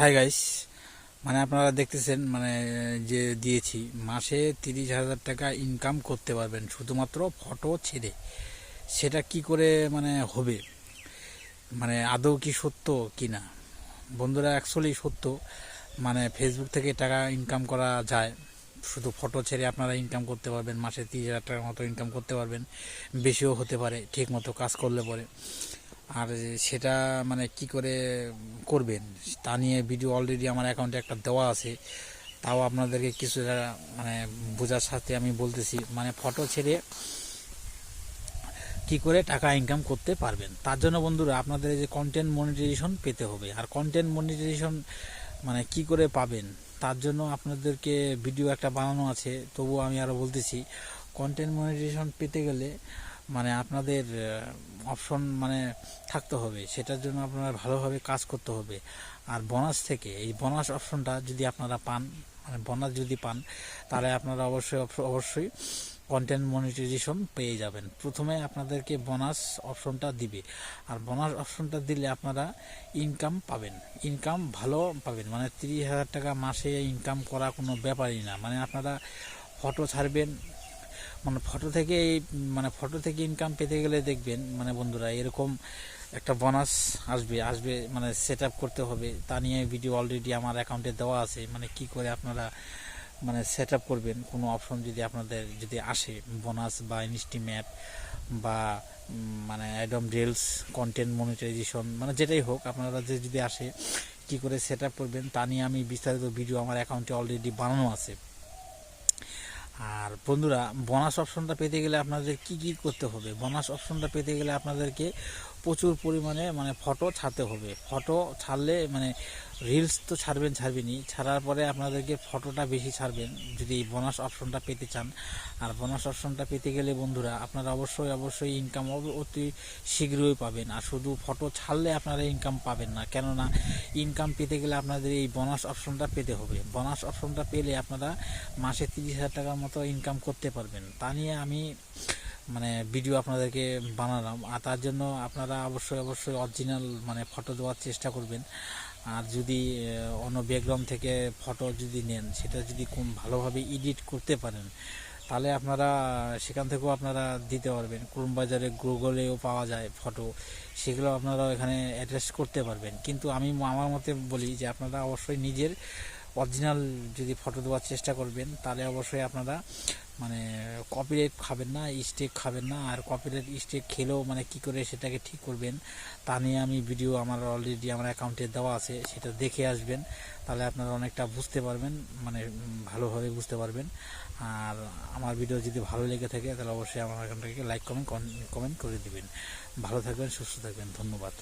Hi guys মানে আপনারা দেখতেছেন মানে যে দিয়েছি, মাসে তিরিশ হাজার টাকা ইনকাম করতে পারবেন, শুধুমাত্র ফটো ছেড়ে। সেটা কি করে মানে হবে? মানে আদৌ কি সত্য কি না বন্ধুরা অ্যাকচুয়ালি সত্য। মানে ফেসবুক থেকে টাকা ইনকাম করা যায়। শুধু ফটো ছেড়ে আপনারা ইনকাম করতে পারবেন, মাসে তিরিশ হাজার টাকার মতো ইনকাম করতে পারবেন। বেশিও হতে পারে ঠিক মতো কাজ করলে পরে। আর সেটা মানে কি করে করবেন? তা নিয়ে ভিডিও অলরেডি আমার অ্যাকাউন্টে একটা দেওয়া আছে। তাও আপনাদেরকে কিছুটা মানে বোঝার সাথে আমি বলতেছি মানে ফটো ছেড়ে কি করে টাকা ইনকাম করতে পারবেন? তার জন্য বন্ধুরা, আপনাদের যে কন্টেন্ট মনিটাইজেশন পেতে হবে। আর কন্টেন্ট মনিটাইজেশন মানে কি করে পাবেন? তার জন্য আপনাদেরকে ভিডিও একটা বানানো আছে। তবুও আমি আরও বলতেছি কন্টেন্ট মনিটাইজেশন পেতে গেলে মানে আপনাদের অপশন মানে থাকতে হবে। সেটার জন্য আপনারা ভালোভাবে কাজ করতে হবে। আর বোনাস থেকে, এই বোনাস অপশনটা যদি আপনারা পান মানে বোনাস যদি পান, তাহলে আপনারা অবশ্যই অবশ্যই কন্টেন্ট মনিটাইজেশন পেয়ে যাবেন। প্রথমে আপনাদেরকে বোনাস অপশনটা দিবে। আর বোনাস অপশনটা দিলে আপনারা ইনকাম পাবেন। ইনকাম ভালো পাবেন। মানে তিরিশ হাজার টাকা মাসে ইনকাম করা কোনো ব্যাপারই না। মানে আপনারা ফটো ছাড়বেন মানে ফটো থেকে মানে ফটো থেকে ইনকাম পেতে গেলে দেখবেন মানে বন্ধুরা, এরকম একটা বোনাস আসবে আসবে মানে সেট করতে হবে। তা নিয়ে ভিডিও অলরেডি আমার অ্যাকাউন্টে দেওয়া আছে মানে কি করে আপনারা মানে সেট করবেন? কোনো অপশন যদি আপনাদের, যদি আসে বোনাস বা ইনস্টি ম্যাপ বা মানে অ্যাডম রিলস কন্টেন্ট মনিটাইজেশন মানে যেটাই হোক, আপনারা যে যদি আসে, কি করে সেট করবেন? তা নিয়ে আমি বিস্তারিত ভিডিও আমার অ্যাকাউন্টে অলরেডি বানানো আছে। আর বন্ধুরা বোনাস অপশনটা পেতে গেলে আপনাদের কি কি করতে হবে? বোনাস অপশনটা পেতে গেলে আপনাদেরকে প্রচুর পরিমাণে মানে ফটো ছাড়তে হবে। ফটো ছাড়লে মানে রিলস তো ছাড়বেন, ছাড়বেনই। ছাড়ার পরে আপনাদেরকে ফটোটা বেশি ছাড়বেন, যদি বোনাস অপশনটা পেতে চান। আর বোনাস অপশনটা পেতে গেলে বন্ধুরা, আপনারা অবশ্যই অবশ্যই ইনকাম অতি শীঘ্রই পাবেন। আর শুধু ফটো ছাড়লে আপনারা ইনকাম পাবেন না। কেননা ইনকাম পেতে গেলে আপনাদের এই বোনাস অপশনটা পেতে হবে। বোনাস অপশনটা পেলে আপনারা মাসে তিরিশ হাজার টাকার মতো ইনকাম করতে পারবেন। তা নিয়ে আমি মানে ভিডিও আপনাদেরকে বানালাম। আর তার জন্য আপনারা অবশ্যই অবশ্যই অরিজিনাল মানে ফটো দেওয়ার চেষ্টা করবেন। আর যদি অন্য ব্যাকগ্রাউন্ড থেকে ফটো যদি নেন, সেটা যদি কোন ভালোভাবে এডিট করতে পারেন, তাহলে আপনারা সেখান থেকেও আপনারা দিতে পারবেন। ক্রোম বাজারে গুগলেও পাওয়া যায় ফটো সেগুলো আপনারা এখানে অ্যাড্রেস করতে পারবেন। কিন্তু আমি, আমার মতে বলি যে আপনারা অবশ্যই নিজের অরিজিনাল যদি ফটো দেওয়ার চেষ্টা করবেন, তাহলে অবশ্যই আপনারা মানে কপিরাইট খাবেন না স্টেক খাবেন না, আর কপিরাইট স্টেক খেলেও মানে কি করে সেটাকে ঠিক করবেন, তা নিয়ে আমি ভিডিও আমার অলরেডি আমার অ্যাকাউন্টে দেওয়া আছে, সেটা দেখে আসবেন, তাহলে আপনারা অনেকটা বুঝতে পারবেন মানে ভালোভাবে বুঝতে পারবেন। আর আমার ভিডিও যদি ভালো লেগে থাকে, তাহলে অবশ্যই আমার থেকে লাইক কমেন্ট কমেন্ট করে দিবেন। ভালো থাকবেন, সুস্থ থাকবেন, ধন্যবাদ।